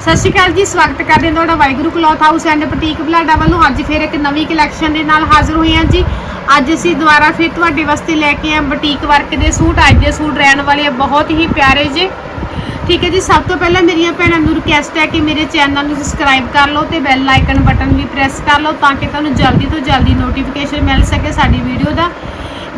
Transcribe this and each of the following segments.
ਸਤਿ ਸ਼੍ਰੀ ਅਕਾਲ ਜੀ, ਸਵਾਗਤ ਕਰਦੇ ਹਾਂ ਤੁਹਾਡਾ Waheguru cloth house and boutique Balada ਵੱਲੋਂ। ਅੱਜ ਫਿਰ ਇੱਕ ਨਵੀਂ ਕਲੈਕਸ਼ਨ ਦੇ ਨਾਲ ਹਾਜ਼ਰ ਹੋਏ ਹਾਂ ਜੀ। ਅੱਜ ਅਸੀਂ ਦੁਬਾਰਾ ਫਿਰ ਤੁਹਾਡੇ ਵਾਸਤੇ ਲੈ ਕੇ ਆਏ ਬੁਟੀਕ ਵਰਕ ਦੇ ਸੂਟ। ਅੱਜ ਦੇ ਸੂਟ ਰਹਿਣ ਵਾਲੇ ਆ ਬਹੁਤ ਹੀ ਪਿਆਰੇ ਜੇ। ਠੀਕ ਹੈ ਜੀ, ਸਭ ਤੋਂ ਪਹਿਲਾਂ ਮੇਰੀਆਂ ਭੈਣਾਂ ਨੂੰ ਰਿਕਵੈਸਟ ਹੈ ਕਿ ਮੇਰੇ ਚੈਨਲ ਨੂੰ ਸਬਸਕ੍ਰਾਈਬ ਕਰ ਲਓ ਤੇ ਬੈਲ ਆਈਕਨ ਬਟਨ ਵੀ ਪ੍ਰੈਸ ਕਰ ਲਓ ਤਾਂ ਕਿ ਤੁਹਾਨੂੰ ਜਲਦੀ ਤੋਂ ਜਲਦੀ ਨੋਟੀਫਿਕੇਸ਼ਨ ਮਿਲ ਸਕੇ ਸਾਡੀ ਵੀਡੀਓ ਦਾ।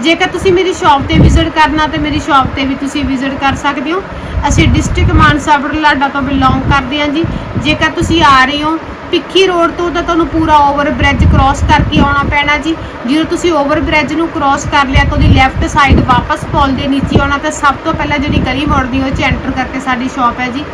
ਜੇਕਰ ਤੁਸੀਂ ਮੇਰੀ ਸ਼ਾਪ ਤੇ ਵਿਜ਼ਿਟ ਕਰਨਾ ਤੇ ਮੇਰੀ ਸ਼ਾਪ ਤੇ ਵੀ ਤੁਸੀਂ ਵਿਜ਼ਿਟ ਕਰ ਸਕਦੇ ਹੋ। ਅਸੀਂ ਡਿਸਟ੍ਰਿਕਟ ਮਾਨਸਾ ਬਰਲਾਡਾ ਤੋਂ ਬਿਲੋਂਗ ਕਰਦੇ ਹਾਂ ਜੀ। ਜੇਕਰ ਤੁਸੀਂ ਆ ਰਹੇ ਹੋ ਪਿੱਖੀ ਰੋਡ ਤੋਂ, ਤਾਂ ਤੁਹਾਨੂੰ ਪੂਰਾ ਓਵਰ ਬ੍ਰਿਜ ਕ੍ਰਾਸ ਕਰਕੇ ਆਉਣਾ ਪੈਣਾ ਜੀ। ਜਦੋਂ ਤੁਸੀਂ ਓਵਰ ਬ੍ਰਿਜ ਨੂੰ ਕ੍ਰਾਸ ਕਰ ਲਿਆ ਤਾਂ ਉਹਦੀ ਲੈਫਟ ਸਾਈਡ ਵਾਪਸ ਪੁਲ ਦੇ ਨੀਚੇ ਆਉਣਾ, ਤਾਂ ਸਭ ਤੋਂ ਪਹਿਲਾਂ ਜਿਹੜੀ ਗਲੀ ਮੁੜਦੀ ਉਹ 'ਚ ਐਂਟਰ ਕਰਕੇ ਸਾਡੀ ਸ਼ਾਪ ਹੈ ਜੀ।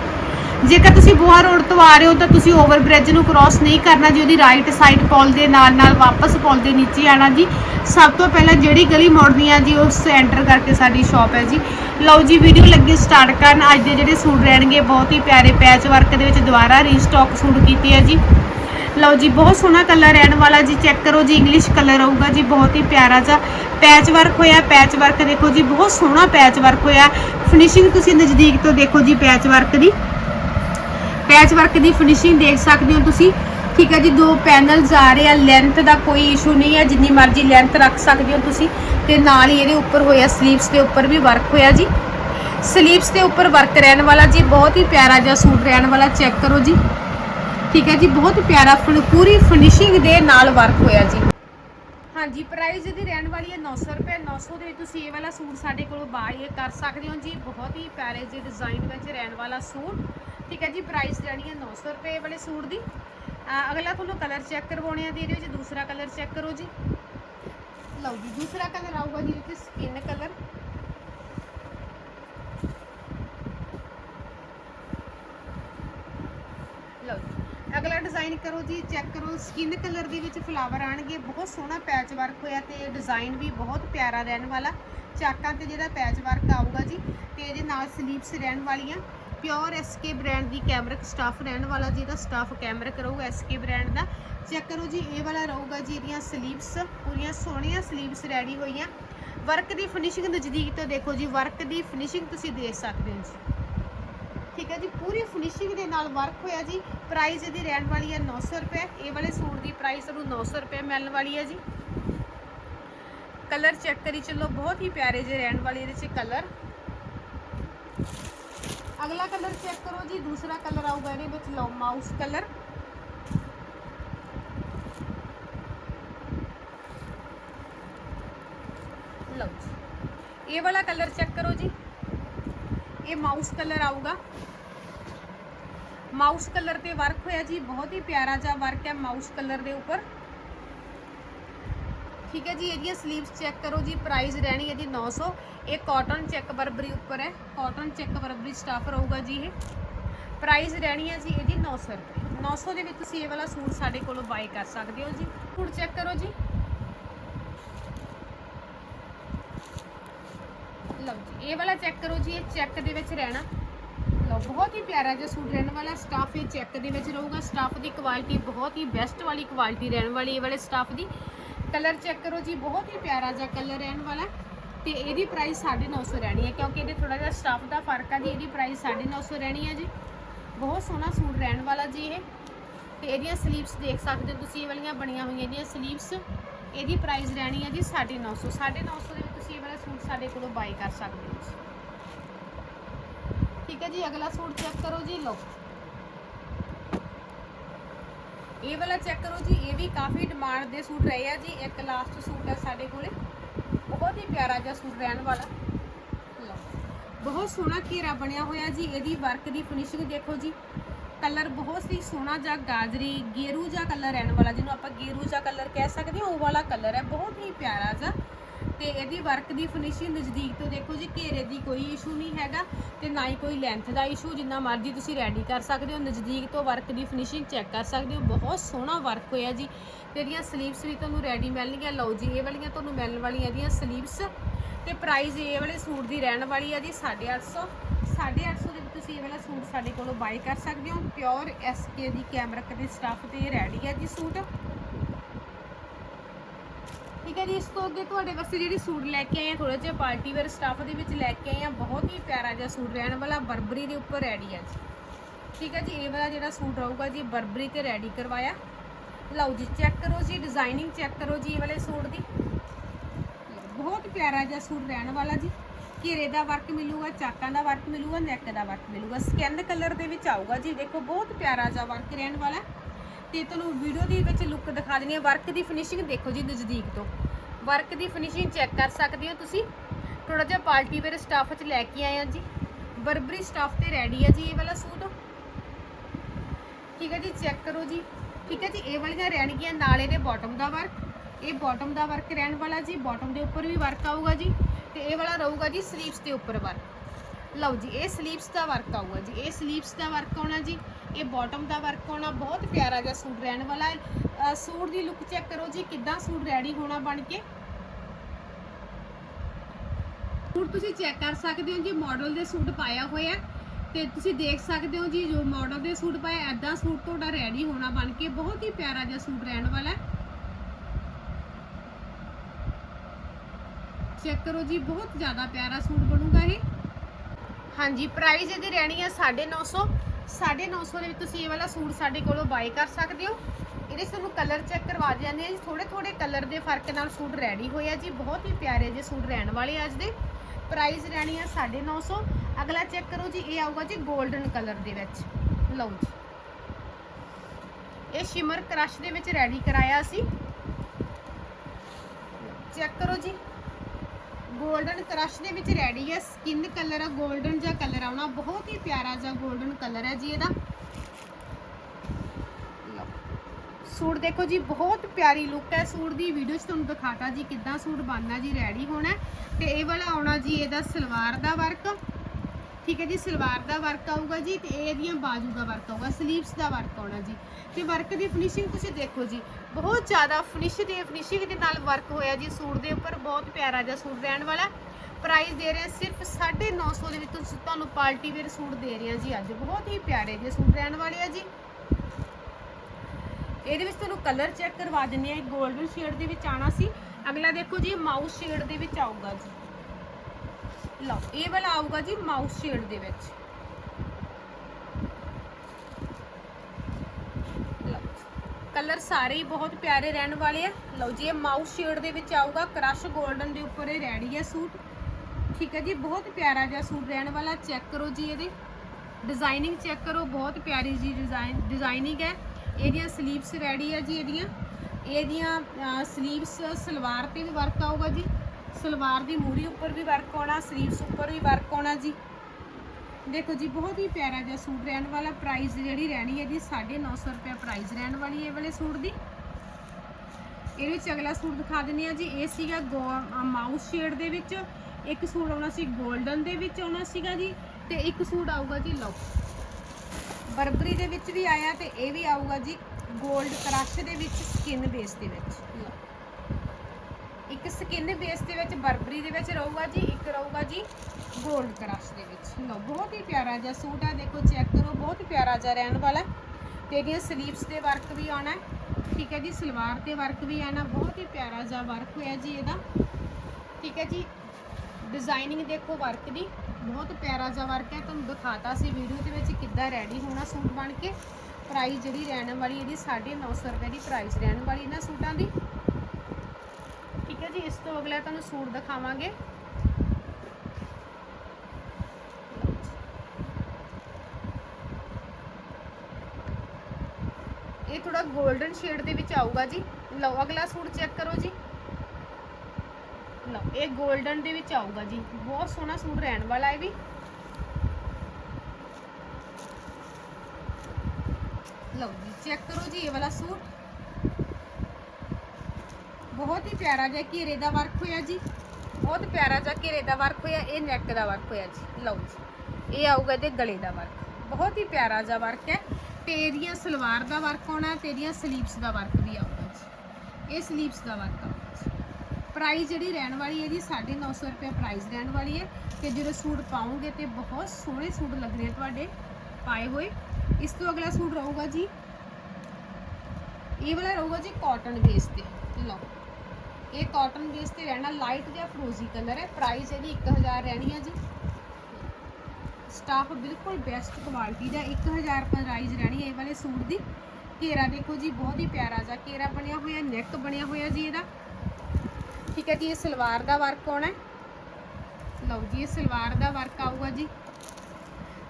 ਜੇਕਰ ਤੁਸੀਂ ਬੋਹਾ ਰੋਡ ਤੋਂ ਆ ਰਹੇ ਹੋ ਤਾਂ ਤੁਸੀਂ ਓਵਰ ਬ੍ਰਿਜ ਨੂੰ ਕ੍ਰਾਸ ਨਹੀਂ ਕਰਨਾ ਜੀ, ਉਹਦੀ ਰਾਈਟ ਸਾਈਡ ਪੁਲ ਦੇ ਨਾਲ ਨਾਲ ਵਾਪਸ ਪੁਲ ਦੇ ਨੀਚੇ ਆਣਾ ਜੀ। ਸਭ ਤੋਂ ਪਹਿਲਾਂ ਜਿਹੜੀ ਗਲੀ ਮੁੜਨੀ ਆ ਜੀ ਉਸ ਐਂਟਰ ਕਰਕੇ ਸਾਡੀ ਸ਼ਾਪ ਹੈ ਜੀ। ਲਓ ਜੀ ਵੀਡੀਓ ਲੱਗੇ ਸਟਾਰਟ ਕਰਨ। ਅੱਜ ਦੇ ਜਿਹੜੇ ਸੂਟ ਰਹਿਣਗੇ, ਬਹੁਤ ਹੀ ਪਿਆਰੇ ਪੈਚ ਵਰਕ ਦੇ ਵਿੱਚ ਦੁਬਾਰਾ ਰੀਸਟਾਕ ਸੂਟ ਕੀਤੇ ਆ ਜੀ। ਲਓ ਜੀ, ਬਹੁਤ ਸੋਹਣਾ ਕਲਰ ਰਹਿਣ ਵਾਲਾ ਜੀ। ਚੈੱਕ ਕਰੋ ਜੀ ਇੰਗਲਿਸ਼ ਕਲਰ ਆਊਗਾ ਜੀ, ਬਹੁਤ ਹੀ ਪਿਆਰਾ ਜਿਹਾ ਪੈਚ ਵਰਕ ਹੋਇਆ। ਪੈਚ ਵਰਕ ਦੇਖੋ ਜੀ, ਬਹੁਤ ਸੋਹਣਾ ਪੈਚ ਵਰਕ ਹੋਇਆ। ਫਿਨਿਸ਼ਿੰਗ ਤੁਸੀਂ ਨਜ਼ਦੀਕ ਤੋਂ ਦੇਖੋ ਜੀ ਪੈਚ ਵਰਕ ਦੀ। ਪੈਚ ਵਰਕ ਦੀ ਫਿਨਿਸ਼ਿੰਗ ਦੇਖ ਸਕਦੇ ਹੋ ਤੁਸੀਂ। ਠੀਕ ਹੈ ਜੀ, ਦੋ ਪੈਨਲਸ ਆ ਰਹੇ ਆ। ਲੈਂਥ ਦਾ ਕੋਈ ਇਸ਼ੂ ਨਹੀਂ ਹੈ, ਜਿੰਨੀ ਮਰਜ਼ੀ ਲੈਂਥ ਰੱਖ ਸਕਦੇ ਹੋ ਤੁਸੀਂ। ਤੇ ਨਾਲ ਹੀ ਇਹਦੇ ਉੱਪਰ ਹੋਇਆ ਸਲੀਵਸ ਦੇ ਉੱਪਰ ਵੀ ਵਰਕ ਹੋਇਆ ਜੀ। ਸਲੀਵਸ ਦੇ ਉੱਪਰ ਵਰਕ ਰਹਿਣ ਵਾਲਾ ਜੀ, ਬਹੁਤ ਹੀ ਪਿਆਰਾ ਜਿਹਾ ਸੂਟ ਰਹਿਣ ਵਾਲਾ ਚੈੱਕ ਕਰੋ ਜੀ। ਠੀਕ ਹੈ ਜੀ, ਬਹੁਤ ਪਿਆਰਾ ਫਿਨ- ਪੂਰੀ ਫਿਨਿਸ਼ਿੰਗ ਦੇ ਨਾਲ ਵਰਕ ਹੋਇਆ ਜੀ। ਹਾਂਜੀ ਪ੍ਰਾਈਸ ਇਹਦੀ ਰਹਿਣ ਵਾਲੀ ਹੈ 900 ਰੁਪਏ। 900 ਦੇ ਵਿੱਚ ਤੁਸੀਂ ਇਹ ਵਾਲਾ ਸੂਟ ਸਾਡੇ ਕੋਲੋਂ ਬਾਏ ਕਰ ਸਕਦੇ ਹੋ ਜੀ। ਬਹੁਤ ਹੀ ਪਿਆਰੇ ਜਿਹੇ ਡਿਜ਼ਾਈਨ ਵਿੱਚ ਰਹਿਣ ਵਾਲਾ ਸੂਟ। ਠੀਕ ਹੈ ਜੀ ਪ੍ਰਾਈਸ ਜਾਣੀ ਹੈ 900 ਰੁਪਏ ਵਾਲੇ ਸੂਟ ਦੀ। ਅਗਲਾ ਤੁਹਾਨੂੰ ਕਲਰ ਚੈੱਕ ਕਰਵਾਉਣੇ ਆ ਦੀ ਇਹਦੇ ਵਿੱਚ ਦੂਸਰਾ ਕਲਰ ਚੈੱਕ ਕਰੋ ਜੀ। ਲਓ ਜੀ, ਦੂਸਰਾ ਕਲਰ ਆਊਗਾ ਜੀ, ਇਹਦੇ ਸਕਿਨ ਕਲਰ ਲਓ ਜੀ, ਅਗਲਾ ਡਿਜ਼ਾਈਨ ਕਰੋ ਜੀ ਚੈੱਕ ਕਰੋ ਸਕਿਨ ਕਲਰ ਦੇ ਵਿੱਚ ਫਲਾਵਰ ਆਣਗੇ, ਬਹੁਤ ਸੋਹਣਾ ਪੈਚ ਵਰਕ ਹੋਇਆ ਤੇ ਡਿਜ਼ਾਈਨ ਵੀ ਬਹੁਤ ਪਿਆਰਾ ਰਹਿਣ ਵਾਲਾ। ਚਾਕਾਂ ਤੇ ਜਿਹੜਾ ਪੈਚ ਵਰਕ ਆਊਗਾ ਜੀ, ਤੇ ਇਹਦੇ ਨਾਲ ਸਲੀਵਸ ਰਹਿਣ ਵਾਲੀਆਂ। ਪਿਓਰ ਐਸਕੇ ਬ੍ਰਾਂਡ ਦੀ ਕੈਮਰਕ ਸਟਾਫ ਰਹਿਣ ਵਾਲਾ ਜੀ ਜਿਹਦਾ ਸਟਾਫ ਕੈਮਰਕ ਰਹੂਗਾ ਐਸਕੇ ਬ੍ਰਾਂਡ ਦਾ। ਚੈੱਕ ਕਰੋ ਜੀ, ਇਹ ਵਾਲਾ ਰਹੂਗਾ ਜੀ ਇਹਦੀਆਂ ਸਲੀਵਸ ਪੂਰੀਆਂ ਸੋਹਣੀਆਂ ਸਲੀਵਸ ਰੈਡੀ ਹੋਈਆਂ। ਵਰਕ ਦੀ ਫਿਨਿਸ਼ਿੰਗ ਨਜ਼ਦੀਕ ਤੋਂ ਦੇਖੋ ਜੀ ਵਰਕ ਦੀ ਫਿਨਿਸ਼ਿੰਗ ਤੁਸੀਂ ਦੇਖ ਸਕਦੇ ਹੋ ਜੀ। ਠੀਕ ਹੈ ਜੀ, ਪੂਰੀ ਫਿਨਿਸ਼ਿੰਗ ਦੇ ਨਾਲ ਵਰਕ ਹੋਇਆ ਜੀ। ਪ੍ਰਾਈਸ ਇਹਦੀ ਰਹਿਣ ਵਾਲੀ ਹੈ 900 ਰੁਪਏ। ਇਹ ਵਾਲੇ ਸੂਟ ਦੀ ਪ੍ਰਾਈਸ ਤੁਹਾਨੂੰ 900 ਰੁਪਏ ਮਿਲਣ ਵਾਲੀ ਹੈ ਜੀ। ਕਲਰ ਚੈੱਕ ਕਰੀ ਚੱਲੋ, ਬਹੁਤ ਹੀ ਪਿਆਰੇ ਜੇ ਰਹਿਣ ਵਾਲੇ ਇਹਦੇ 'ਚ ਕਲਰ ਅਗਲਾ ਕਲਰ ਚੈੱਕ ਕਰੋ ਜੀ, ਦੂਸਰਾ ਕਲਰ ਆਊਗਾ ਇਹਦੇ ਵਿੱਚ, ਲਓ, ਮਾਊਸ ਕਲਰ। ਲਓ ਜੀ, ਇਹ ਵਾਲਾ ਕਲਰ ਚੈੱਕ ਕਰੋ ਜੀ, ਇਹ ਮਾਊਸ ਕਲਰ ਆਊਗਾ। ਮਾਊਸ ਕਲਰ ਤੇ ਵਰਕ ਹੋਇਆ ਜੀ, ਬਹੁਤ ਹੀ ਪਿਆਰਾ ਜਿਹਾ ਵਰਕ ਹੈ ਮਾਊਸ ਕਲਰ ਦੇ ਉੱਪਰ। ਠੀਕ ਹੈ ਜੀ, ਇਹਦੀਆਂ ਸਲੀਵਸ ਚੈੱਕ ਕਰੋ ਜੀ ਪ੍ਰਾਈਸ ਰਹਿਣੀ ਹੈ ਇਹਦੀ 900 ਇਹ ਕਾਟਨ ਚੈੱਕ ਬਰਬਰੀ ਉੱਪਰ ਹੈ। ਕਾਟਨ ਚੈੱਕ ਬਰਬਰੀ ਸਟਾਫ ਰਹੂਗਾ ਜੀ ਇਹ। ਪ੍ਰਾਈਸ ਰਹਿਣੀ ਹੈ ਜੀ ਇਹਦੀ 900 ਰੁਪਏ। 900 ਦੇ ਵਿੱਚ ਤੁਸੀਂ ਇਹ ਵਾਲਾ ਸੂਟ ਸਾਡੇ ਕੋਲੋਂ ਬਾਈ ਕਰ ਸਕਦੇ ਹੋ ਜੀ। ਹੁਣ ਚੈੱਕ ਕਰੋ ਜੀ। ਲਓ ਜੀ, ਇਹ ਵਾਲਾ ਚੈੱਕ ਕਰੋ ਜੀ, ਇਹ ਚੈੱਕ ਦੇ ਵਿੱਚ ਰਹਿਣਾ। ਲਓ, ਬਹੁਤ ਹੀ ਪਿਆਰਾ ਜਿਹਾ ਸੂਟ ਰਹਿਣ ਵਾਲਾ ਸਟਾਫ ਇਹ ਚੈੱਕ ਦੇ ਵਿੱਚ ਰਹੂਗਾ। ਸਟਾਫ ਦੀ ਕੁਆਲਿਟੀ ਬਹੁਤ ਹੀ ਬੈਸਟ ਵਾਲੀ ਕੁਆਲਿਟੀ ਰਹਿਣ ਵਾਲੀ ਇਹ ਵਾਲੇ ਸਟਾਫ ਦੀ। ਕਲਰ ਚੈੱਕ ਕਰੋ ਜੀ, ਬਹੁਤ ਹੀ ਪਿਆਰਾ ਜਿਹਾ ਕਲਰ ਰਹਿਣ ਵਾਲਾ ਤੇ ਇਹਦੀ ਪ੍ਰਾਈਸ 950 ਰਹਿਣੀ ਹੈ, ਕਿਉਂਕਿ ਇਹਦੇ ਥੋੜਾ ਜਿਹਾ ਸਟਾਫ ਦਾ ਫ਼ਰਕ ਆ ਜੀ, ਇਹਦੀ ਪ੍ਰਾਈਸ 950 ਰਹਿਣੀ ਹੈ ਜੀ। ਬਹੁਤ ਸੋਹਣਾ ਸੂਟ ਰਹਿਣ ਵਾਲਾ ਜੀ ਇਹ। ਤੇ ਇਹਦੀਆਂ ਸਲੀਵਸ ਦੇਖ ਸਕਦੇ ਹੋ ਤੁਸੀਂ, ਇਹ ਵਾਲੀਆਂ ਬਣੀਆਂ ਹੋਈਆਂ ਇਹਦੀਆਂ ਸਲੀਵਸ ਇਹਦੀ ਪ੍ਰਾਈਸ ਰਹਿਣੀ ਹੈ ਜੀ 950 950 ਦੇ ਵਿੱਚ ਤੁਸੀਂ ਇਹ ਵਾਲਾ ਸੂਟ ਸਾਡੇ ਕੋਲੋਂ ਬਾਈ ਕਰ ਸਕਦੇ ਹੋ ਠੀਕ ਹੈ ਜੀ, ਅਗਲਾ ਸੂਟ ਚੈੱਕ ਕਰੋ ਜੀ, ਲਓ। ਇਹ ਵਾਲਾ ਚੈੱਕ ਕਰੋ ਜੀ, ਇਹ ਵੀ ਕਾਫੀ ਡਿਮਾਂਡ ਦੇ ਸੂਟ ਰਹੇ ਆ ਜੀ। ਇੱਕ ਲਾਸਟ ਸੂਟ ਹੈ ਸਾਡੇ ਕੋਲੇ। ਬਹੁਤ ਹੀ ਪਿਆਰਾ ਜਿਹਾ ਸੂਟ ਰਹਿਣ ਵਾਲਾ। ਬਹੁਤ ਸੋਹਣਾ ਘੇਰਾ ਬਣਿਆ ਹੋਇਆ ਜੀ, ਇਹਦੀ ਵਰਕ ਦੀ ਫਿਨਿਸ਼ਿੰਗ ਦੇਖੋ ਜੀ। ਕਲਰ ਬਹੁਤ ਹੀ ਸੋਹਣਾ ਜਿਹਾ ਗਾਜਰੀ, ਗੇਰੂ ਜਿਹਾ ਕਲਰ ਰਹਿਣ ਵਾਲਾ, ਜਿਹਨੂੰ ਆਪਾਂ ਗੇਰੂ ਜਿਹਾ ਕਲਰ ਕਹਿ ਸਕਦੇ ਹਾਂ, ਉਹ ਵਾਲਾ ਕਲਰ ਹੈ। ਬਹੁਤ ਹੀ ਪਿਆਰਾ ਜਿਹਾ। ਤੇ ਇਹਦੀ ਵਰਕ ਦੀ ਫਿਨਿਸ਼ਿੰਗ ਨਜ਼ਦੀਕ ਤੋਂ ਦੇਖੋ ਜੀ, ਘੇਰੇ ਦੀ ਕੋਈ ਇਸ਼ੂ ਨਹੀਂ ਹੈਗਾ ਤੇ ਨਾ ਹੀ ਕੋਈ ਲੈਂਥ ਦਾ ਇਸ਼ੂ ਜਿੰਨਾ ਮਰਜ਼ੀ ਤੁਸੀਂ ਰੈਡੀ ਕਰ ਸਕਦੇ ਹੋ, ਨਜ਼ਦੀਕ ਤੋਂ ਵਰਕ ਦੀ ਫਿਨਿਸ਼ਿੰਗ ਚੈੱਕ ਕਰ ਸਕਦੇ ਹੋ। ਬਹੁਤ ਸੋਹਣਾ ਵਰਕ ਹੋਇਆ ਜੀ। ਤੇ ਇਹਦੀਆਂ ਸਲੀਵਸ ਵੀ ਤੁਹਾਨੂੰ ਰੈਡੀ ਮਿਲਣਗੀਆਂ। ਲਓ ਜੀ, ਇਹ ਵਾਲੀਆਂ ਤੁਹਾਨੂੰ ਮਿਲਣ ਵਾਲੀਆਂ ਇਹਦੀਆਂ ਸਲੀਵਸ ਤੇ ਪ੍ਰਾਈਸ ਇਹ ਵਾਲੇ ਸੂਟ ਦੀ ਰਹਿਣ ਵਾਲੀ ਹੈ ਜੀ 850 850 ਦੇ ਵਿੱਚ ਤੁਸੀਂ ਇਹ ਵਾਲਾ ਸੂਟ ਸਾਡੇ ਕੋਲੋਂ ਬਾਈ ਕਰ ਸਕਦੇ ਹੋ। ਪਿਓਰ ਐਸਕੇ ਦੀ ਕੈਮਰਾ ਕਦੇ ਸਟੱਫ ਤੇ ਰੈਡੀ ਹੈ ਜੀ ਸੂਟ। ਠੀਕ ਹੈ ਜੀ, ਇਸ ਤੋਂ ਅੱਗੇ ਤੁਹਾਡੇ ਵਾਸਤੇ ਜਿਹੜੀ ਸੂਟ ਲੈ ਕੇ ਆਏ ਆ ਥੋੜਾ ਜਿਹਾ ਪਾਰਟੀ ਵੇਅਰ ਸਟੱਫ ਦੇ ਵਿੱਚ ਲੈ ਕੇ ਆਏ ਆ, ਬਹੁਤ ਹੀ ਪਿਆਰਾ ਜਿਹਾ ਸੂਟ, ਰਹਿਣ ਵਾਲਾ ਬਰਬਰੀ ਦੇ ਉੱਪਰ ਰੈਡੀ ਆ ਜੀ। ਠੀਕ ਹੈ ਜੀ, ਇਹ ਵਾਲਾ ਜਿਹੜਾ ਸੂਟ ਰਹੂਗਾ ਜੀ, ਬਰਬਰੀ ਤੇ ਰੈਡੀ ਕਰਵਾਇਆ। ਲਓ ਜੀ ਚੈੱਕ ਕਰੋ ਜੀ ਡਿਜ਼ਾਈਨਿੰਗ ਚੈੱਕ ਕਰੋ ਜੀ ਇਹ ਵਾਲੇ ਸੂਟ ਦੀ। ਬਹੁਤ ਪਿਆਰਾ ਜਿਹਾ ਸੂਟ ਰਹਿਣ ਵਾਲਾ ਜੀ। ਘੇਰੇ ਦਾ ਵਰਕ ਮਿਲੂਗਾ, ਚਾਕਾਂ ਦਾ ਵਰਕ ਮਿਲੂਗਾ ਨੈਕ ਦਾ ਵਰਕ ਮਿਲੂਗਾ। ਸਕੈਨ ਕਲਰ ਦੇ ਵਿੱਚ ਆਊਗਾ ਜੀ, ਦੇਖੋ, ਬਹੁਤ ਪਿਆਰਾ ਜਿਹਾ ਵਰਕ ਰਹਿਣ ਵਾਲਾ। ਤੇ ਤੁਹਾਨੂੰ ਵੀਡੀਓ ਦੇ ਵਿੱਚ ਲੁੱਕ ਦਿਖਾ ਦਿੰਦੀ ਹਾਂ। ਵਰਕ ਦੀ ਫਿਨਿਸ਼ਿੰਗ ਦੇਖੋ ਜੀ ਨਜ਼ਦੀਕ ਤੋਂ। ਵਰਕ ਦੀ ਫਿਨਿਸ਼ਿੰਗ ਚੈੱਕ ਕਰ ਸਕਦੇ ਹੋ ਤੁਸੀਂ। ਥੋੜਾ ਜਿਹਾ ਪਾਰਟੀ ਵੇਅਰ ਸਟਾਫ 'ਚ ਲੈ ਕੇ ਆਏ ਆ ਜੀ। ਬਰਬਰੀ ਸਟਾਫ ਤੇ ਰੈਡੀ ਆ ਜੀ ਇਹ ਵਾਲਾ ਸੂਟ। ਠੀਕ ਹੈ ਜੀ ਚੈੱਕ ਕਰੋ ਜੀ। ਠੀਕ ਹੈ ਜੀ, ਇਹ ਵਾਲੀਆਂ ਰਹਿਣਗੀਆਂ ਨਾਲ ਇਹਦੇ ਬਾਟਮ ਦਾ ਵਰਕ ਇਹ ਬਾਟਮ ਦਾ ਵਰਕ ਰਹਿਣ ਵਾਲਾ ਜੀ। ਬਾਟਮ ਦੇ ਉੱਪਰ ਵੀ ਵਰਕ ਆਊਗਾ ਜੀ। ਤੇ ਇਹ ਵਾਲਾ ਰਹੂਗਾ ਜੀ ਸਲੀਵਸ ਦੇ ਉੱਪਰ ਵਰਕ ਲਓ ਜੀ, ਇਹ ਸਲੀਵਸ ਦਾ ਵਰਕ ਆਊਗਾ ਜੀ, ਇਹ ਸਲੀਵਸ ਦਾ ਵਰਕ ਆਉਣਾ ਜੀ, ਇਹ ਬਾਟਮ ਦਾ ਵਰਕ ਆਉਣਾ, ਬਹੁਤ ਪਿਆਰਾ ਜਿਹਾ ਸੂਟ, ਰਹਿਣ ਵਾਲਾ ਹੈ। ਸੂਟ ਦੀ ਲੁੱਕ ਚੈੱਕ ਕਰੋ ਜੀ, ਕਿੱਦਾਂ ਸੂਟ ਰੈਡੀ ਹੋਣਾ ਬਣ ਕੇ। ਸੂਟ ਤੁਸੀਂ ਚੈੱਕ ਕਰ ਸਕਦੇ ਹੋ ਜੀ ਮਾਡਲ ਦੇ ਸੂਟ ਪਾਇਆ ਹੋਇਆ ਤੇ ਤੁਸੀਂ ਦੇਖ ਸਕਦੇ ਹੋ ਜੀ, ਜੋ ਮਾਡਲ ਦੇ ਸੂਟ ਪਾਇਆ ਐਦਾਂ ਸੂਟ ਤੁਹਾਡਾ ਰੈਡੀ ਹੋਣਾ ਬਣ ਕੇ, ਬਹੁਤ ਹੀ ਪਿਆਰਾ ਜਿਹਾ ਸੂਟ ਰਹਿਣ ਵਾਲਾ ਹੈ। ਚੈੱਕ ਕਰੋ ਜੀ, ਬਹੁਤ ਜ਼ਿਆਦਾ ਪਿਆਰਾ ਸੂਟ ਬਣੂਗਾ ਹਾਂਜੀ ਪ੍ਰਾਈਸ ਇਹਦੀ ਰਹਿਣੀ ਹੈ 950 950 ਦੇ ਵਿੱਚ ਤੁਸੀਂ ਇਹ ਵਾਲਾ ਸੂਟ ਸਾਡੇ ਕੋਲੋਂ ਬਾਈ ਕਰ ਸਕਦੇ ਹੋ। ਇਹਦੇ ਤੁਹਾਨੂੰ ਕਲਰ ਚੈੱਕ ਕਰਵਾ ਜਾਂਦੇ ਆ ਜੀ। ਥੋੜੇ ਥੋੜੇ ਕਲਰ ਦੇ ਫ਼ਰਕ ਨਾਲ ਸੂਟ ਰੈਡੀ ਹੋਏ ਆ ਜੀ। ਬਹੁਤ ਹੀ ਪਿਆਰੇ ਜੇ ਸੂਟ ਰਹਿਣ ਵਾਲੇ ਅੱਜ ਦੇ। ਪ੍ਰਾਈਸ ਰਹਿਣੀ ਹੈ 950 ਅਗਲਾ ਚੈੱਕ ਕਰੋ ਜੀ, ਇਹ ਆਊਗਾ ਜੀ 골ਡਨ ਕਲਰ ਦੇ ਵਿੱਚ। ਲਓ ਜੀ। ਇਹ ਸ਼ਿਮਰ ਕ੍ਰਸ਼ ਦੇ ਵਿੱਚ ਰੈਡੀ ਕਰਾਇਆ ਸੀ। ਚੈੱਕ ਕਰੋ ਜੀ। 골den crush ਦੇ ਵਿੱਚ ਰੈਡੀ ਹੈ। ਸਕਿਨ ਕਲਰ ਆ 골den ਜਿਹਾ ਕਲਰ ਆਉਣਾ ਬਹੁਤ ਹੀ ਪਿਆਰਾ ਜਿਹਾ ਗੋਲਡਨ ਕਲਰ ਹੈ ਜੀ ਇਹਦਾ। ਸੂਟ ਦੇਖੋ ਜੀ, ਬਹੁਤ ਪਿਆਰੀ ਲੁੱਕ ਹੈ। ਸੂਟ ਦੀ ਵੀਡੀਓ 'ਚ ਤੁਹਾਨੂੰ ਦਿਖਾਤਾ ਜੀ ਕਿੱਦਾਂ ਸੂਟ ਬਣਨਾ ਜੀ ਰੈਡੀ ਹੋਣਾ ਤੇ ਇਹ ਵਾਲਾ ਆਉਣਾ ਜੀ ਇਹਦਾ ਸਲਵਾਰ ਦਾ ਵਰਕ ਠੀਕ ਹੈ ਜੀ, ਸਲਵਾਰ ਦਾ ਵਰਕ ਆਊਗਾ ਜੀ ਤੇ ਇਹਦੀਆਂ ਬਾਜੂ ਦਾ ਵਰਕ ਆਊਗਾ ਸਲੀਵਸ ਦਾ ਵਰਕ ਆਉਣਾ ਜੀ। ਤੇ ਵਰਕ ਦੀ ਫਿਨਿਸ਼ਿੰਗ ਤੁਸੀਂ ਦੇਖੋ ਜੀ, ਬਹੁਤ ਜ਼ਿਆਦਾ ਫਿਨਿਸ਼ ਦੇ ਫਿਨਿਸ਼ਿੰਗ ਦੇ ਨਾਲ ਵਰਕ ਹੋਇਆ ਜੀ, ਸੂਟ ਦੇ ਉੱਪਰ ਬਹੁਤ ਪਿਆਰਾ ਜਿਹਾ ਸੂਟ ਰਹਿਣ ਵਾਲਾ। ਪ੍ਰਾਈਸ ਦੇ ਰਹੇ ਹਾਂ ਸਿਰਫ 950 ਦੇ ਵਿੱਚ ਤੁਸੀਂ ਤੁਹਾਨੂੰ ਪਾਰਟੀ ਵੇਅਰ ਸੂਟ ਦੇ ਰਹੇ ਹਾਂ ਜੀ ਅੱਜ। ਬਹੁਤ ਹੀ ਪਿਆਰੇ ਜਿਹੇ ਸੂਟ ਰਹਿਣ ਵਾਲੇ ਆ ਜੀ। ਇਹਦੇ ਵਿੱਚ ਤੁਹਾਨੂੰ ਕਲਰ ਚੈੱਕ ਕਰਵਾ ਦਿੰਦੇ ਆ ਇੱਕ 골ਡਨ ਸ਼ੇਡ ਦੇ ਵਿੱਚ ਆਣਾ ਸੀ। ਅਗਲਾ ਦੇਖੋ ਜੀ ਮਾਊਸ ਸ਼ੇਡ ਦੇ ਵਿੱਚ ਆਊਗਾ ਜੀ। ਲਓ, ਇਹ ਵਾਲਾ ਆਊਗਾ ਜੀ ਮਾਊਸ ਸ਼ੇਡ ਦੇ ਵਿੱਚ। ਲਓ ਕਲਰ ਸਾਰੇ ਹੀ ਬਹੁਤ ਪਿਆਰੇ ਰਹਿਣ ਵਾਲੇ ਆ। ਲਓ ਜੀ, ਇਹ ਮਾਊਸ ਸ਼ੇਡ ਦੇ ਵਿੱਚ ਆਊਗਾ, ਕ੍ਰਸ਼ 골ਡਨ ਦੇ ਉੱਪਰ ਇਹ ਰੈਡੀ ਹੈ ਸੂਟ। ਠੀਕ ਹੈ ਜੀ, ਬਹੁਤ ਪਿਆਰਾ ਜਿਹਾ ਸੂਟ ਰਹਿਣ ਵਾਲਾ, ਚੈੱਕ ਕਰੋ ਜੀ ਇਹਦੇ। ਡਿਜ਼ਾਈਨਿੰਗ ਚੈੱਕ ਕਰੋ, ਬਹੁਤ ਪਿਆਰੀ ਜੀ ਡਿਜ਼ਾਈਨ, ਡਿਜ਼ਾਈਨਿੰਗ ਹੈ। ਇਹਦੀਆਂ ਸਲੀਵਸ ਰੈਡੀ ਹੈ ਜੀ ਇਹਦੀਆਂ। ਇਹਦੀਆਂ ਸਲੀਵਸ ਸਲਵਾਰ ਤੇ ਵੀ ਵਰਕ ਆਊਗਾ ਜੀ। ਸਲਵਾਰ ਦੀ ਮੂਰੀ ਉੱਪਰ ਵੀ ਵਰਕ ਆਉਣਾ ਸਲੀਵਸ ਉੱਪਰ ਵੀ ਵਰਕ ਆਉਣਾ ਜੀ। ਦੇਖੋ ਜੀ, ਬਹੁਤ ਹੀ ਪਿਆਰਾ ਜਿਹਾ ਸੂਟ, ਰਹਿਣ ਵਾਲਾ ਪ੍ਰਾਈਸ ਜਿਹੜੀ ਰਹਿਣੀ ਹੈ ਜੀ 950 ਰੁਪਏ ਪ੍ਰਾਈਸ ਰਹਿਣ ਵਾਲੀ ਹੈ ਵਾਲੇ ਸੂਟ ਦੀ। ਇਹਦੇ ਵਿੱਚ ਅਗਲਾ ਸੂਟ ਦਿਖਾ ਦਿੰਦੇ ਆ ਜੀ, ਇਹ ਸੀਗਾ ਮਾਊਸ ਸ਼ੇਡ ਦੇ ਵਿੱਚ, ਇੱਕ ਸੂਟ ਆਉਣਾ ਸੀ 골ਡਨ ਦੇ ਵਿੱਚ ਆਉਣਾ ਸੀਗਾ ਜੀ, ਤੇ ਇੱਕ ਸੂਟ ਆਊਗਾ ਜੀ ਲਓ। ਬਰਬਰੀ ਦੇ ਵਿੱਚ ਵੀ ਆਇਆ ਤੇ ਇਹ ਵੀ ਆਊਗਾ ਜੀ 골ਡ ਕ੍ਰਸ਼ ਦੇ ਵਿੱਚ ਸਕਿਨ ਬੇਸ ਦੇ ਵਿੱਚ। ਇੱਕ ਸਕਿਨ ਬੇਸ ਦੇ ਵਿੱਚ ਬਰਬਰੀ ਦੇ ਵਿੱਚ ਰਹੂਗਾ ਜੀ, ਇੱਕ ਰਹੂਗਾ ਜੀ 골ਡ ਕ੍ਰਸ਼ ਦੇ ਵਿੱਚ। ਲਓ, ਬਹੁਤ ਹੀ ਪਿਆਰਾ ਜਿਹਾ ਸੂਟ ਹੈ ਦੇਖੋ ਚੈੱਕ ਕਰੋ, ਬਹੁਤ ਹੀ ਪਿਆਰਾ ਜਿਹਾ ਰਹਿਣ ਵਾਲਾ ਹੈ। ਤੇ ਇਹਦੀਆਂ ਸਲੀਵਸ ਤੇ ਵਰਕ ਵੀ ਆਉਣਾ ਠੀਕ ਹੈ ਜੀ, ਸਲਵਾਰ ਤੇ ਵਰਕ ਵੀ ਆਣਾ ਬਹੁਤ ਹੀ ਪਿਆਰਾ ਜਿਹਾ ਵਰਕ ਹੋਇਆ ਜੀ ਇਹਦਾ। ਠੀਕ ਹੈ ਜੀ ਡਿਜ਼ਾਈਨਿੰਗ ਦੇਖੋ ਵਰਕ ਦੀ, ਬਹੁਤ ਪਿਆਰਾ ਜਿਹਾ ਵਰਕ ਹੈ। ਤੁਹਾਨੂੰ ਦਿਖਾਤਾ ਸੀ ਵੀਡੀਓ ਦੇ ਵਿੱਚ ਕਿੱਦਾਂ ਰੈਡੀ ਹੋਣਾ ਸੂਟ ਬਣ ਕੇ। ਪ੍ਰਾਈਸ ਜਿਹੜੀ ਰਹਿਣ ਵਾਲੀ, ਇਹਦੀ 950 ਰੁਪਏ ਦੀ ਪ੍ਰਾਈਸ ਰਹਿਣ ਵਾਲੀ ਇਹਨਾਂ ਸੂਟਾਂ ਦੀ। ਠੀਕ ਹੈ ਜੀ ਇਸ ਤੋਂ ਅਗਲਾ ਤੁਹਾਨੂੰ ਸੂਟ ਦਿਖਾਵਾਂਗੇ ਇਹ ਥੋੜਾ 골ਡਨ ਸ਼ੇਡ ਦੇ ਵਿੱਚ ਆਊਗਾ ਜੀ ਲਓ ਅਗਲਾ ਸੂਟ ਚੈੱਕ ਕਰੋ ਜੀ ਲਓ ਇਹ 골ਡਨ ਦੇ ਵਿੱਚ ਆਊਗਾ ਜੀ ਬਹੁਤ ਸੋਹਣਾ ਸੂਟ ਰਹਿਣ ਵਾਲਾ ਹੈ ਵੀ ਲਓ ਜੀ ਚੈੱਕ ਕਰੋ ਜੀ ਇਹ ਵਾਲਾ ਸੂਟ ਬਹੁਤ ਹੀ ਪਿਆਰਾ ਜਿਹਾ ਘੇਰੇ ਦਾ ਵਰਕ ਹੋਇਆ ਜੀ। ਬਹੁਤ ਪਿਆਰਾ ਜਿਹਾ ਘੇਰੇ ਦਾ ਵਰਕ ਹੋਇਆ, ਇਹ ਨੈਕ ਦਾ ਵਰਕ ਹੋਇਆ ਜੀ। ਲਓ ਜੀ, ਇਹ ਆਊਗਾ ਇਹਦੇ ਗਲੇ ਦਾ ਵਰਕ ਬਹੁਤ ਹੀ ਪਿਆਰਾ ਜਿਹਾ ਵਰਕ ਹੈ। ਤੇ ਇਹਦੀਆਂ ਸਲਵਾਰ ਦਾ ਵਰਕ ਆਉਣਾ, ਤੇ ਇਹਦੀਆਂ ਸਲੀਵਸ ਦਾ ਵਰਕ ਵੀ ਆਊਗਾ ਜੀ। ਇਹ ਸਲੀਵਸ ਦਾ ਵਰਕ ਆਉਣਾ ਜੀ। ਪ੍ਰਾਈਸ ਜਿਹੜੀ ਰਹਿਣ ਵਾਲੀ ਹੈ ਜੀ 950 ਰੁਪਏ ਪ੍ਰਾਈਸ ਰਹਿਣ ਵਾਲੀ ਹੈ। ਤੇ ਜਦੋਂ ਸੂਟ ਪਾਉਂਗੇ ਤੇ ਬਹੁਤ ਸੋਹਣੇ ਸੂਟ ਲੱਗਣੇ ਆ ਤੁਹਾਡੇ ਪਾਏ ਹੋਏ। ਇਸ ਤੋਂ ਅਗਲਾ ਸੂਟ ਰਹੂਗਾ ਜੀ, ਇਹ ਵਾਲਾ ਰਹੂਗਾ ਜੀ ਕਾਟਨ ਬੇਸ ਤੇ। ਲਓ ਇਹ ਕਾਟਨ ਬੇਸ ਤੇ ਰਹਿਣਾ ਲਾਈਟ ਜਿਹਾ ਫਰੋਜ਼ੀ ਕਲਰ ਹੈ। ਪ੍ਰਾਈਸ ਇਹਦੀ 1000 ਰਹਿਣੀ ਹੈ ਜੀ। ਸਟਾਫ ਬਿਲਕੁਲ ਬੈਸਟ ਕੁਆਲਿਟੀ ਦਾ 1000 ਪ੍ਰਾਈਸ ਰਹਿਣੀ ਹੈ ਇਹ ਵਾਲੇ ਸੂਟ ਦੀ। ਘੇਰਾ ਦੇਖੋ ਜੀ, ਬਹੁਤ ਹੀ ਪਿਆਰਾ ਜਿਹਾ ਘੇਰਾ ਬਣਿਆ ਹੋਇਆ ਨੈਕ ਬਣਿਆ ਹੋਇਆ ਜੀ ਇਹਦਾ। ਠੀਕ ਹੈ ਜੀ, ਇਹ ਸਲਵਾਰ ਦਾ ਵਰਕ ਆਉਣਾ ਹੈ। ਲਓ ਜੀ, ਇਹ ਸਲਵਾਰ ਦਾ ਵਰਕ ਆਊਗਾ ਜੀ।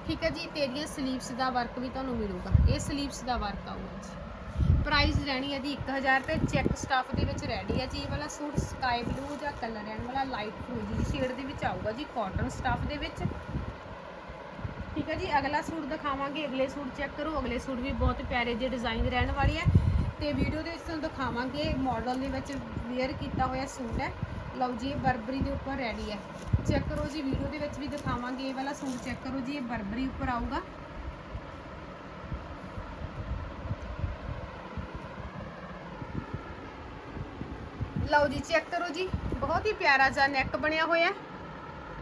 ਠੀਕ ਹੈ ਜੀ, ਤੇ ਇਹਦੀਆਂ ਸਲੀਵਸ ਦਾ ਵਰਕ ਵੀ ਤੁਹਾਨੂੰ ਮਿਲੂਗਾ। ਇਹ ਸਲੀਵਸ ਦਾ ਵਰਕ ਆਊਗਾ ਜੀ। ਪ੍ਰਾਈਸ ਰਹਿਣੀ ਹੈ ਜੀ 1000 ਰੁਪਏ ਚੈੱਕ ਸਟਾਫ ਦੇ ਵਿੱਚ ਰੈਡੀ ਹੈ ਜੀ, ਇਹ ਵਾਲਾ ਸੂਟ ਸਕਾਈ ਬਲੂ ਜਾਂ ਕਲਰ ਰਹਿਣ ਵਾਲਾ ਲਾਈਟ ਬਲੂ ਜੀ ਸ਼ੇਡ ਦੇ ਵਿੱਚ ਆਊਗਾ ਜੀ ਕਾਟਨ ਸਟਾਫ ਦੇ ਵਿੱਚ। ਠੀਕ ਹੈ ਜੀ, ਅਗਲਾ ਸੂਟ ਦਿਖਾਵਾਂਗੇ, ਅਗਲੇ ਸੂਟ ਚੈੱਕ ਕਰੋ, ਅਗਲੇ ਸੂਟ ਵੀ ਬਹੁਤ ਪਿਆਰੇ ਜਿਹੇ ਡਿਜ਼ਾਈਨ ਰਹਿਣ ਵਾਲੀ ਹੈ। ਤੇ ਵੀਡੀਓ ਦੇ ਵਿੱਚ ਤੁਹਾਨੂੰ ਦਿਖਾਵਾਂਗੇ ਮਾਡਲ ਦੇ ਵਿੱਚ ਵੇਅਰ ਕੀਤਾ ਹੋਇਆ ਸੂਟ ਹੈ। ਲਓ ਜੀ, ਇਹ ਬਰਬਰੀ ਦੇ ਉੱਪਰ ਰੈਡੀ ਹੈ। ਚੈੱਕ ਕਰੋ ਜੀ ਵੀਡੀਓ ਦੇ ਵਿੱਚ ਵੀ ਦਿਖਾਵਾਂਗੇ, ਇਹ ਵਾਲਾ ਸੂਟ ਚੈੱਕ ਕਰੋ ਜੀ, ਇਹ ਬਰਬਰੀ ਉੱਪਰ ਆਊਗਾ। ਲਓ ਜੀ ਚੈੱਕ ਕਰੋ ਜੀ। ਬਹੁਤ ਹੀ ਪਿਆਰਾ ਜਿਹਾ ਨੈਕ ਬਣਿਆ ਹੋਇਆ।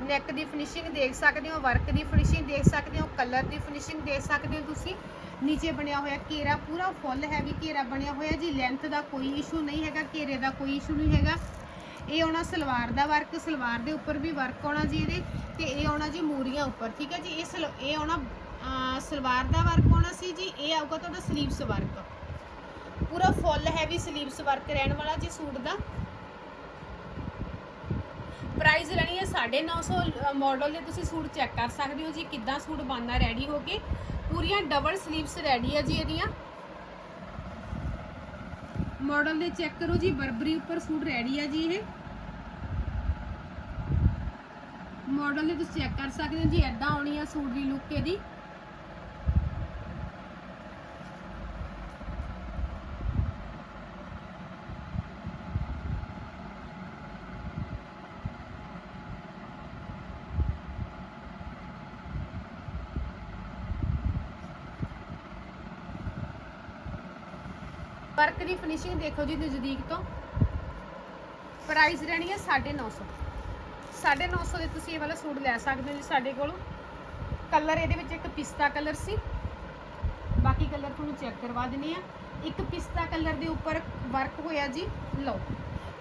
ਨੈਕ ਦੀ ਫਿਨਿਸ਼ਿੰਗ ਦੇਖ ਸਕਦੇ ਹੋ ਵਰਕ ਦੀ ਫਿਨਿਸ਼ਿੰਗ ਦੇਖ ਸਕਦੇ ਹੋ ਕਲਰ ਦੀ ਫਿਨਿਸ਼ਿੰਗ ਦੇਖ ਸਕਦੇ ਹੋ ਤੁਸੀਂ। ਨੀਚੇ ਬਣਿਆ ਹੋਇਆ ਘੇਰਾ ਪੂਰਾ ਫੁੱਲ ਹੈਵੀ ਘੇਰਾ ਬਣਿਆ ਹੋਇਆ ਜੀ। ਲੈਂਥ ਦਾ ਕੋਈ ਇਸ਼ੂ ਨਹੀਂ ਹੈਗਾ, ਘੇਰੇ ਦਾ ਕੋਈ ਇਸ਼ੂ ਨਹੀਂ ਹੈਗਾ। ਇਹ ਆਉਣਾ ਸਲਵਾਰ ਦਾ ਵਰਕ ਸਲਵਾਰ ਦੇ ਉੱਪਰ ਵੀ ਵਰਕ ਆਉਣਾ ਜੀ ਇਹਦੇ। ਤੇ ਇਹ ਆਉਣਾ ਜੀ ਮੂਰੀਆਂ ਉੱਪਰ, ਠੀਕ ਹੈ ਜੀ? ਇਹ ਸਲ- ਇਹ ਆਉਣਾ ਸਲਵਾਰ ਦਾ ਵਰਕ ਆਉਣਾ ਸੀ ਜੀ। ਇਹ ਆਊਗਾ ਤੁਹਾਡਾ ਸਲੀਵਸ ਵਰਕ ਪੂਰਾ ਫੁੱਲ ਹੈਵੀ ਸਲੀਵਸ ਵਰਕ ਰਹਿਣ ਵਾਲਾ ਜੀ ਸੂਟ ਦਾ। ਪ੍ਰਾਈਸ ਰਹਿਣੀ ਹੈ 950 ਮਾਡਲ ਦੇ ਤੁਸੀਂ ਸੂਟ ਚੈੱਕ ਕਰ ਸਕਦੇ ਹੋ ਜੀ, ਕਿੱਦਾਂ ਸੂਟ ਬਣਨਾ ਰੈਡੀ ਹੋ ਕੇ। ਪੂਰੀਆਂ ਡਬਲ ਸਲੀਵਸ ਰੈਡੀ ਹੈ ਜੀ ਇਹਦੀਆਂ। ਮਾਡਲ ਦੇ ਚੈੱਕ ਕਰੋ ਜੀ, ਬਰਬਰੀ ਉੱਪਰ ਸੂਟ ਰੈਡੀ ਹੈ ਜੀ ਇਹ। ਮਾਡਲ ਦੇ ਤੁਸੀਂ ਚੈੱਕ ਕਰ ਸਕਦੇ ਹੋ ਜੀ ਐਦਾਂ ਆਉਣੀ ਆ ਸੂਟ ਦੀ ਲੁੱਕ ਇਹਦੀ। ਵਰਕ ਦੀ ਫਿਨਿਸ਼ਿੰਗ ਦੇਖੋ ਜੀ ਨਜ਼ਦੀਕ ਤੋਂ। ਪ੍ਰਾਈਸ ਰਹਿਣੀ ਹੈ 950 950 ਦੇ ਤੁਸੀਂ ਇਹ ਵਾਲਾ ਸੂਟ ਲੈ ਸਕਦੇ ਹੋ ਜੀ ਸਾਡੇ ਕੋਲੋਂ। ਕਲਰ ਇਹਦੇ ਵਿੱਚ ਇੱਕ ਪਿਸਤਾ ਕਲਰ ਸੀ। ਬਾਕੀ ਕਲਰ ਤੁਹਾਨੂੰ ਚੈੱਕ ਕਰਵਾ ਦਿੰਨੀ ਆ। ਇੱਕ ਪਿਸਤਾ ਕਲਰ ਦੇ ਉੱਪਰ ਵਰਕ ਹੋਇਆ ਜੀ। ਲਓ,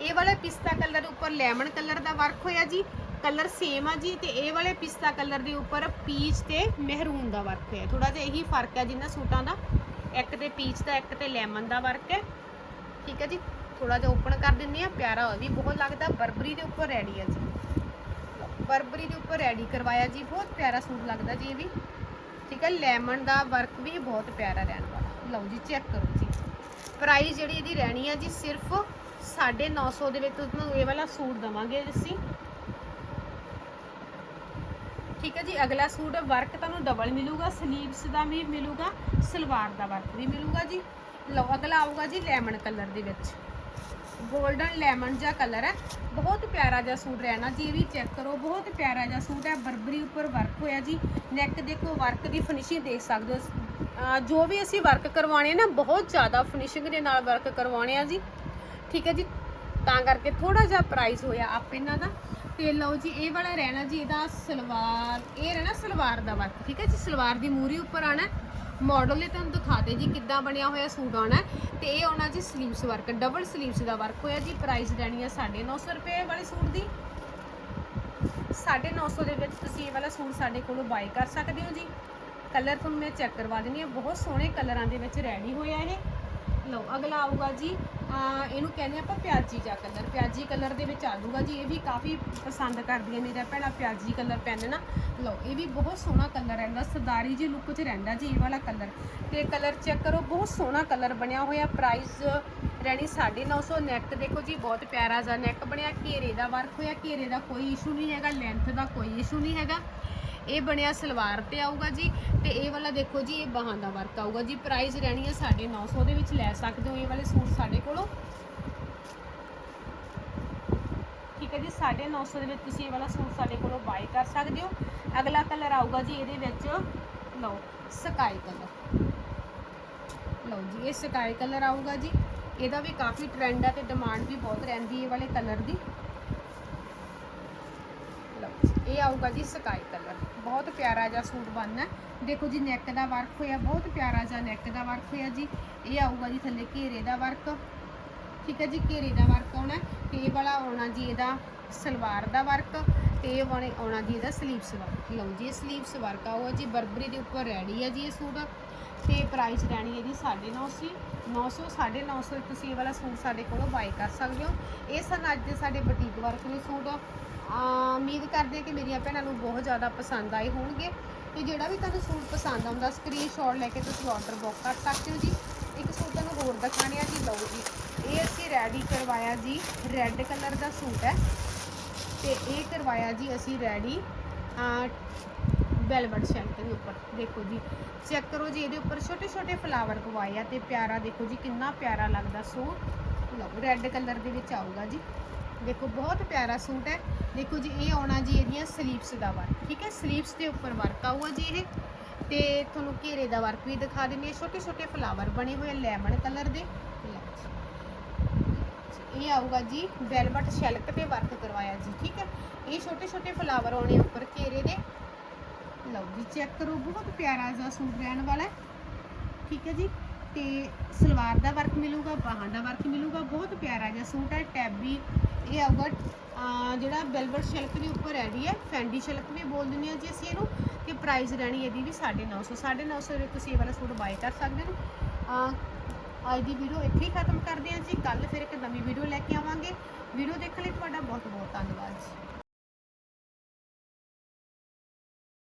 ਇਹ ਵਾਲਾ ਪਿਸਤਾ ਕਲਰ ਦੇ ਉੱਪਰ ਲੈਮਨ ਕਲਰ ਦਾ ਵਰਕ ਹੋਇਆ ਜੀ। ਕਲਰ ਸੇਮ ਆ ਜੀ ਤੇ ਇਹ ਵਾਲੇ ਪਿਸਤਾ ਕਲਰ ਦੇ ਉੱਪਰ ਪੀਚ ਤੇ ਮਹਿਰੂਨ ਦਾ ਵਰਕ ਹੋਇਆ। ਥੋੜਾ ਜਿਹਾ ਇਹੀ ਫ਼ਰਕ ਹੈ ਜਿੰਨਾ ਸੂਟਾਂ ਦਾ। ਇੱਕ ਤੇ ਪੀਚ ਦਾ, ਇੱਕ ਤੇ ਲੈਮਨ ਦਾ ਵਰਕ ਹੈ। ਠੀਕ ਹੈ ਜੀ? ਥੋੜਾ ਜਿਹਾ ਓਪਨ ਕਰ ਦਿੰਦੇ ਆ ਪਿਆਰਾ ਹੋਇਆ ਵੀ ਬਹੁਤ ਲੱਗਦਾ। ਬਰਬਰੀ ਦੇ ਉੱਪਰ ਰੈਡੀ ਹੈ ਜੀ। ਬਰਬਰੀ ਦੇ ਉੱਪਰ ਰੈਡੀ ਕਰਵਾਇਆ ਜੀ, ਬਹੁਤ ਪਿਆਰਾ ਸੂਟ ਲੱਗਦਾ ਜੀ ਇਹ ਵੀ। ਠੀਕ ਹੈ? ਲੈਮਨ ਦਾ ਵਰਕ ਵੀ ਬਹੁਤ ਪਿਆਰਾ ਰਹਿਣ ਵਾਲਾ। ਲਓ ਜੀ ਚੈੱਕ ਕਰੋ ਜੀ। ਪ੍ਰਾਈਸ ਜਿਹੜੀ ਇਹਦੀ ਰਹਿਣੀ ਆ ਜੀ, ਸਿਰਫ 950 ਦੇ ਵਿੱਚ ਤੁਹਾਨੂੰ ਇਹ ਵਾਲਾ ਸੂਟ ਦਵਾਂਗੇ ਅਸੀਂ। ਠੀਕ ਹੈ ਜੀ, ਅਗਲਾ ਸੂਟ ਵਰਕ ਤੁਹਾਨੂੰ ਡਬਲ ਮਿਲੂਗਾ ਸਲੀਵਸ ਦਾ ਵੀ ਮਿਲੂਗਾ, ਸਲਵਾਰ ਦਾ ਵਰਕ ਵੀ ਮਿਲੂਗਾ ਜੀ। ਲਓ, ਅਗਲਾ ਆਊਗਾ ਜੀ ਲੈਮਨ ਕਲਰ ਦੇ ਵਿੱਚ। 골ਡਨ ਲੈਮਨ ਜਿਹਾ ਕਲਰ ਹੈ। ਬਹੁਤ ਪਿਆਰਾ ਜਿਹਾ ਸੂਟ ਰਹਿਣਾ ਜੀ, ਇਹ ਵੀ ਚੈੱਕ ਕਰੋ। ਬਹੁਤ ਪਿਆਰਾ ਜਿਹਾ ਸੂਟ ਹੈ, ਬਰਬਰੀ ਉੱਪਰ ਵਰਕ ਹੋਇਆ ਜੀ। ਨੈਕ ਦੇਖੋ ਵਰਕ ਦੀ ਫਿਨਿਸ਼ਿੰਗ ਦੇਖ ਸਕਦੇ ਹੋ ਜੋ ਵੀ ਅਸੀਂ ਵਰਕ ਕਰਵਾਉਣੇ ਨਾ, ਬਹੁਤ ਜ਼ਿਆਦਾ ਫਿਨਿਸ਼ਿੰਗ ਦੇ ਨਾਲ ਵਰਕ ਕਰਵਾਉਣੇ ਆ ਜੀ। ਠੀਕ ਹੈ ਜੀ ਤਾਂ ਕਰਕੇ ਥੋੜਾ ਜਿਹਾ ਪ੍ਰਾਈਸ ਹੋਇਆ ਆਪ ਇਹਨਾਂ ਦਾ। ਤੇ ਲਓ ਜੀ, ਇਹ ਵਾਲਾ ਰਹਿਣਾ ਜੀ ਇਹਦਾ ਸਲਵਾਰ, ਇਹ ਰਹਿਣਾ ਸਲਵਾਰ ਦਾ ਵਰਕ ਠੀਕ ਹੈ ਜੀ? ਸਲਵਾਰ ਦੀ ਮੂਰੀ ਉੱਪਰ ਆਣਾ ਮਾਡਲ ਇਹ ਤੁਹਾਨੂੰ ਦਿਖਾ ਦੇ ਜੀ ਕਿੱਦਾਂ ਬਣਿਆ ਹੋਇਆ ਸੂਟ ਆਉਣਾ ਹੈ। ਤੇ ਇਹ ਆਉਣਾ ਜੀ ਸਲੀਵਸ ਵਰਕ ਡਬਲ ਸਲੀਵਸ ਦਾ ਵਰਕ ਹੋਇਆ ਜੀ। ਪ੍ਰਾਈਸ ਰਹਿਣੀ ਹੈ 950 ਰੁਪਏ ਵਾਲੇ ਸੂਟ ਦੀ। 950 ਦੇ ਵਿੱਚ ਤੁਸੀਂ ਇਹ ਵਾਲਾ ਸੂਟ ਸਾਡੇ ਕੋਲੋਂ ਬਾਈ ਕਰ ਸਕਦੇ ਹੋ ਜੀ। ਕਲਰ ਤੁਹਾਨੂੰ ਮੈਂ ਚੈੱਕ ਕਰਵਾ ਦਿੰਦੀ ਹਾਂ। ਬਹੁਤ ਸੋਹਣੇ ਕਲਰਾਂ ਦੇ ਵਿੱਚ ਰੈਡੀ ਹੋਇਆ ਇਹ। ਲਓ, ਅਗਲਾ ਆਊਗਾ ਜੀ ਇਹਨੂੰ ਕਹਿੰਦੇ ਆਪਾਂ ਪਿਆਜੀ ਜਾ ਕਲਰ ਪਿਆਜੀ ਕਲਰ ਦੇ ਵਿੱਚ ਆ ਜੂਗਾ ਜੀ, ਇਹ ਵੀ ਕਾਫੀ ਪਸੰਦ ਕਰਦੀਆਂ ਮੇਰਾ ਭੈਣਾ ਪਿਆਜੀ ਕਲਰ ਪੈਨ ਨਾ। ਲਓ, ਇਹ ਵੀ ਬਹੁਤ ਸੋਹਣਾ ਕਲਰ ਰਹਿੰਦਾ, ਸਰਦਾਰੀ ਜੀ ਲੁੱਕ 'ਚ ਰਹਿੰਦਾ ਜੀ ਇਹ ਵਾਲਾ ਕਲਰ ਤੇ ਕਲਰ ਚੈੱਕ ਕਰੋ, ਬਹੁਤ ਸੋਹਣਾ ਕਲਰ ਬਣਿਆ ਹੋਇਆ ਪ੍ਰਾਈਸ ਰਹਿਣੀ 950 ਨੈਕ ਦੇਖੋ ਜੀ, ਬਹੁਤ ਪਿਆਰਾ ਜਿਹਾ ਨੈਕ ਬਣਿਆ, ਘੇਰੇ ਦਾ ਵਰਕ ਹੋਇਆ, ਘੇਰੇ ਦਾ ਕੋਈ ਇਸ਼ੂ ਨਹੀਂ ਹੈਗਾ ਲੈਂਥ ਦਾ ਕੋਈ ਇਸ਼ੂ ਨਹੀਂ ਹੈਗਾ। ਇਹ ਬਣਿਆ ਸਲਵਾਰ ਤੇ ਆਊਗਾ ਜੀ, ਤੇ ਇਹ ਵਾਲਾ ਦੇਖੋ ਜੀ, ਇਹ ਬਾਹਾਂ ਦਾ ਵਰਕ ਆਊਗਾ ਜੀ। ਪ੍ਰਾਈਸ ਰਹਿਣੀ ਹੈ 950 ਦੇ ਵਿੱਚ ਲੈ ਸਕਦੇ ਹੋ ਇਹ ਵਾਲੇ ਸੂਟ ਸਾਡੇ ਕੋਲੋਂ। ਠੀਕ ਹੈ ਜੀ 950 ਦੇ ਵਿੱਚ ਤੁਸੀਂ ਇਹ ਵਾਲਾ ਸੂਟ ਸਾਡੇ ਕੋਲੋਂ ਬਾਈ ਕਰ ਸਕਦੇ ਹੋ। ਅਗਲਾ ਕਲਰ ਆਊਗਾ ਜੀ ਇਹਦੇ ਵਿੱਚ, ਲਓ ਸਕਾਈ ਕਲਰ ਲਓ ਜੀ, ਇਹ ਸਕਾਈ ਕਲਰ ਆਊਗਾ ਜੀ। ਇਹਦਾ ਵੀ ਕਾਫੀ ਟ੍ਰੈਂਡ ਹੈ ਤੇ ਡਿਮਾਂਡ ਵੀ ਬਹੁਤ ਰਹਿੰਦੀ ਹੈ ਇਹ ਵਾਲੇ ਕਲਰ ਦੀ। ਇਹ ਆਊਗਾ ਜੀ ਸਕਾਈ ਕਲਰ। ਬਹੁਤ ਪਿਆਰਾ ਜਿਹਾ ਸੂਟ ਬਣਨਾ ਦੇਖੋ ਜੀ ਨੈਕ ਦਾ ਵਰਕ ਹੋਇਆ, ਬਹੁਤ ਪਿਆਰਾ ਜਿਹਾ ਨੈਕ ਦਾ ਵਰਕ ਹੋਇਆ ਜੀ। ਇਹ ਆਊਗਾ ਜੀ ਥੱਲੇ ਘੇਰੇ ਦਾ ਵਰਕ ਠੀਕ ਹੈ ਜੀ, ਘੇਰੇ ਦਾ ਵਰਕ ਆਉਣਾ ਹੈ। ਤੇ ਇਹ ਵਾਲਾ ਆਉਣਾ ਜੀ ਇਹਦਾ ਸਲਵਾਰ ਦਾ ਵਰਕ ਤੇ ਇਹ ਬਣੇ ਆਉਣਾ ਜੀ ਇਹਦਾ ਸਲੀਵਸ ਵਰਕ ਲਓ ਜੀ, ਇਹ ਸਲੀਵਸ ਵਰਕ ਆਊਗਾ ਜੀ ਬਰਬਰੀ ਦੇ ਉੱਪਰ ਰੈਡੀ ਹੈ ਜੀ ਇਹ ਸੂਟ। ਤੇ ਪ੍ਰਾਈਸ ਰਹਿਣੀ ਹੈ ਜੀ 950 900 950 ਤੁਸੀਂ ਇਹ ਵਾਲਾ ਸੂਟ ਸਾਡੇ ਕੋਲੋਂ ਬਾਈ ਕਰ ਸਕਦੇ ਹੋ। ਇਹ ਸਨ ਅੱਜ ਦੇ ਸਾਡੇ ਬੁਟੀਕ ਵਰਕ ਦੇ ਸੂਟ। ਆ ਉਮੀਦ ਕਰਦੇ ਹਾਂ ਕਿ ਮੇਰੀਆਂ ਭੈਣਾਂ ਨੂੰ ਬਹੁਤ ਜ਼ਿਆਦਾ ਪਸੰਦ ਆਏ ਹੋਣਗੇ। ਤੇ ਜਿਹੜਾ ਵੀ ਤੁਹਾਨੂੰ ਸੂਟ ਪਸੰਦ ਆਉਂਦਾ ਸਕਰੀਨਸ਼ਾਟ ਲੈ ਕੇ ਤੁਸੀਂ ਆਰਡਰ ਬੁੱਕ ਕਰ ਸਕਦੇ ਹੋ ਜੀ। ਇੱਕ ਸੂਟ ਤੁਹਾਨੂੰ ਹੋਰ ਦਿਖਾਣੇ ਜੀ। ਲਓ ਜੀ, ਇਹ ਅਸੀਂ ਰੈਡੀ ਕਰਵਾਇਆ ਜੀ। ਰੈੱਡ ਕਲਰ ਦਾ ਸੂਟ ਹੈ। ਤੇ ਇਹ ਕਰਵਾਇਆ ਜੀ ਅਸੀਂ ਰੈਡੀ ਵੈਲਵਟ ਸ਼ੈਲਟ ਦੇ ਉੱਪਰ। ਦੇਖੋ ਜੀ ਚੈੱਕ ਕਰੋ ਜੀ, ਇਹਦੇ ਉੱਪਰ ਛੋਟੇ ਛੋਟੇ ਫਲਾਵਰ ਪਵਾਏ ਆ ਤੇ ਪਿਆਰਾ ਦੇਖੋ ਜੀ, ਕਿੰਨਾ ਪਿਆਰਾ ਲੱਗਦਾ ਸੂਟ। ਲਓ ਰੈੱਡ ਕਲਰ ਦੇ ਵਿੱਚ ਆਊਗਾ ਜੀ। ਦੇਖੋ, ਬਹੁਤ ਪਿਆਰਾ ਸੂਟ ਹੈ। ਦੇਖੋ ਜੀ, ਇਹ ਆਉਣਾ ਜੀ ਇਹਦੀਆਂ ਸਲੀਵਸ ਦਾ ਵਰਕ ਠੀਕ ਹੈ? ਸਲੀਵਸ ਦੇ ਉੱਪਰ ਵਰਕ ਆਊਗਾ ਜੀ ਇਹ। ਤੇ ਤੁਹਾਨੂੰ ਘੇਰੇ ਦਾ ਵਰਕ ਵੀ ਦਿਖਾ ਦਿੰਦੇ ਹਾਂ। ਛੋਟੇ ਛੋਟੇ ਫਲਾਵਰ ਬਣੇ ਹੋਏ ਲੈਮਨ ਕਲਰ ਦੇ। ਲਓ ਜੀ। ਇਹ ਆਊਗਾ ਜੀ ਵੈਲਵਟ ਸ਼ੈਲਕ ਤੇ ਵਰਕ ਕਰਵਾਇਆ ਜੀ, ਠੀਕ ਹੈ? ਇਹ ਛੋਟੇ ਛੋਟੇ ਫਲਾਵਰ ਆਉਣੇ ਉੱਪਰ ਘੇਰੇ ਦੇ। ਲਓ ਜੀ ਚੈੱਕ ਕਰੋ, ਬਹੁਤ ਪਿਆਰਾ ਜਿਹਾ ਸੂਟ ਰਹਿਣ ਵਾਲਾ ਹੈ। ਠੀਕ ਹੈ ਜੀ? ਤੇ ਸਲਵਾਰ ਦਾ ਵਰਕ ਮਿਲੂਗਾ, ਬਾਹਾਂ ਦਾ ਵਰਕ ਮਿਲੂਗਾ। ਬਹੁਤ ਪਿਆਰਾ ਜਿਹਾ ਸੂਟ ਹੈ ਟੈਬੀ ਇਹ ਆਊਗਾ ਜਿਹੜਾ ਵੈਲਵਟ ਸ਼ਿਲਕ ਦੇ ਉੱਪਰ ਹੈਗੀ ਹੈ ਫੈਂਡੀ ਸ਼ਿਲਕ ਵੀ ਬੋਲ ਦਿੰਦੇ ਆ ਜੀ ਅਸੀਂ ਇਹਨੂੰ, ਤੇ ਪ੍ਰਾਈਸ ਰਹਿਣੀ ਇਹਦੀ ਵੀ 950 950 ਦੇ ਤੁਸੀਂ ਇਹ ਵਾਲਾ ਸੂਟ ਬਾਈ ਕਰ ਸਕਦੇ ਹੋ। ਅੱਜ ਦੀ ਵੀਡੀਓ ਇੱਥੇ ਹੀ ਖਤਮ ਕਰਦੇ ਹਾਂ ਜੀ ਕੱਲ ਫਿਰ ਇੱਕ ਨਵੀਂ ਵੀਡੀਓ ਲੈ ਕੇ ਆਵਾਂਗੇ। ਵੀਡੀਓ ਦੇਖਣ ਲਈ ਤੁਹਾਡਾ ਬਹੁਤ ਬਹੁਤ ਧੰਨਵਾਦ ਜੀ।